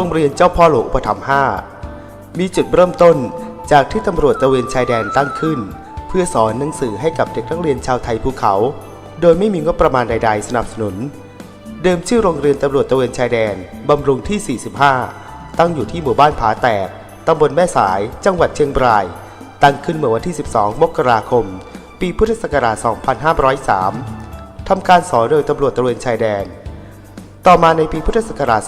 รงเรียนเจ้าพ่อหลวงอุปถัมภ์5มีจุดเริ่มต้นจากที่ตำรวจตะเวนชายแดนตั้งขึ้น เพื่อสอนหนังสือให้กับเด็กนักเรียนชาวไทยภูเขา โดยไม่มีงบประมาณใด ๆ สนับสนุน เดิมชื่อโรงเรียนตำรวจตะเวนชายแดนบำรุงที่ 45 ตั้งอยู่ที่หมู่บ้านผาแตกตำบลแม่สาย จังหวัดเชียงราย ตั้งขึ้นเมื่อวันที่ 12 มกราคม ปีพุทธศักราช 2503 ทำการสอนโดยตำรวจตะเวนชายแดน ต่อมาในปีพุทธศักราช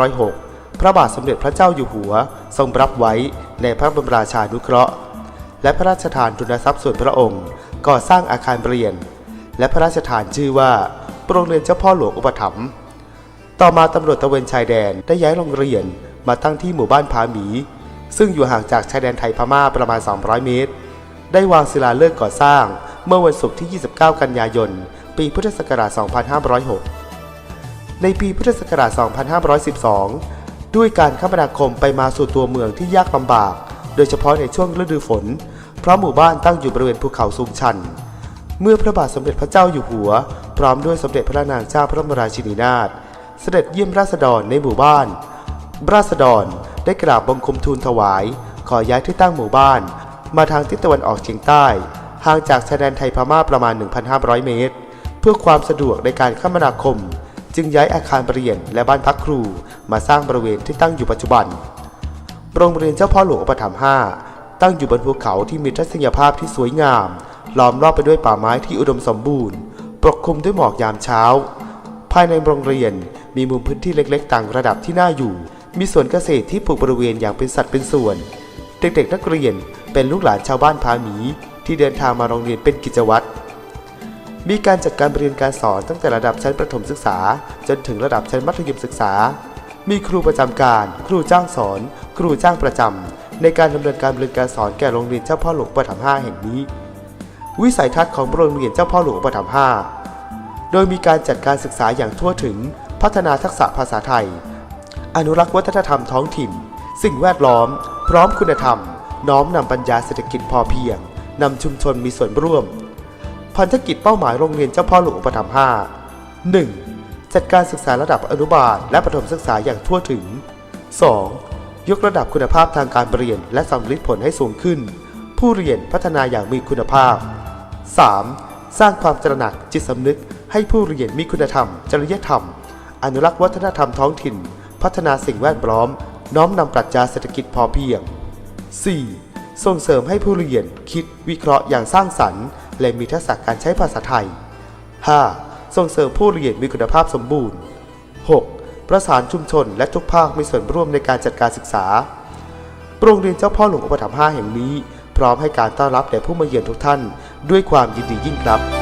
2506 พระบาทสมเด็จพระเจ้าอยู่หัว ทรงรับไว้ในพระบรมราชานุเคราะห์ และพระราชทานทุนทรัพย์ส่วนพระองค์ ก่อสร้างอาคารเรียน และพระราชทานชื่อว่าโรงเรียนเจ้าพ่อหลวงอุปถัมภ์ต่อมาตำรวจตะเวนชายแดนได้ย้ายโรงเรียนมาตั้งที่หมู่บ้านผาหมี ซึ่งอยู่ห่างจากชายแดนไทยพม่าประมาณ 200 เมตร ได้วางศิลาฤกษ์ก่อสร้าง เมื่อวันศุกร์ที่ 29 กันยายน ปีพุทธศักราช 2506 ในปีพุทธศักราช 2512 ด้วยการคมนาคมไปมาสู่ตัวเมืองที่ยากลำบาก โดยเฉพาะในช่วงฤดูฝน เพราะหมู่บ้านตั้งอยู่บริเวณภูเขาสูงชัน เมื่อพระบาทสมเด็จพระเจ้าอยู่หัว พร้อมด้วยสมเด็จพระนางเจ้าพระบรมราชินีนาถเสด็จเยี่ยมราษฎรในหมู่บ้าน ราษฎรได้กราบบังคมทูลถวาย ขอย้ายที่ตั้งหมู่บ้าน มาทางทิศตะวันออกเฉียงใต้ ห่างจากชายแดนไทยพม่าประมาณ 1,500 เมตร เพื่อความสะดวกในการคมนาคม จึงย้ายอาคารเรียนและบ้านพักครูมาสร้างบริเวณที่ตั้งอยู่ปัจจุบัน โรงเรียนเจ้าพ่อหลวงอุปถัมภ์5ตั้งอยู่บนภูเขาที่มีทัศนียภาพที่สวยงาม ล้อมรอบไปด้วยป่าไม้ที่อุดมสมบูรณ์ ปกคลุมด้วยหมอกยามเช้า ภายในโรงเรียนมีมุมพื้นที่เล็กๆ ต่างระดับที่น่าอยู่ มีสวนเกษตรที่ปลูกบริเวณอย่างเป็นสัดเป็นส่วน เด็กๆนักเรียนเป็นลูกหลานชาวบ้านพาหมีที่เดินทางมาโรงเรียนเป็นกิจวัตร มีการจัดการเรียนการสอนตั้งแต่ระดับชั้นประถมศึกษา จนถึงระดับชั้นมัธยมศึกษา มีครูประจำการ ครูจ้างสอน ครูจ้างประจำในการดำเนินการเรียนการสอนแก่โรงเรียนเจ้าพ่อหลวงปถัมภ์5แห่งนี้ วิสัยทัศน์ของโรงเรียนเจ้าพ่อหลวงปถัมภ์5โดยมีการจัดการศึกษาอย่างทั่วถึง พัฒนาทักษะภาษาไทย อนุรักษ์วัฒนธรรมท้องถิ่น สิ่งแวดล้อม พร้อมคุณธรรม น้อมนำปัญญาเศรษฐกิจพอเพียงนำชุมชนมีส่วนร่วม พันธกิจเป้าหมายโรงเรียนเจ้าพ่อหลวงอุปถัมภ์5 1. จัดการศึกษาระดับอนุบาลและประถมศึกษาอย่างทั่วถึง 2. ยกระดับคุณภาพทางการเรียนและสำลิผลให้สูงขึ้น ผู้เรียนพัฒนาอย่างมีคุณภาพ 3. สร้างความตระหนักจิตสำนึก ให้ผู้เรียนมีคุณธรรม จริยธรรม อนุรักษ์วัฒนธรรมท้องถิ่น พัฒนาสิ่งแวดล้อม น้อมนำปรัชญาเศรษฐกิจพอเพียง 4. ส่งเสริมให้ผู้เรียนคิดวิเคราะห์อย่างสร้างสรรค์ และมีทักษะการใช้ภาษาไทย 5. ส่งเสริมผู้เรียนมีคุณภาพสมบูรณ์ 6. ประสานชุมชนและทุกภาคมีส่วนร่วมในการจัดการศึกษา โรงเรียนเจ้าพ่อหลวงอุปถัมภ์5แห่งนี้ พร้อมให้การต้อนรับแด่ผู้มาเยือนทุกท่าน ด้วยความยินดียิ่งครับ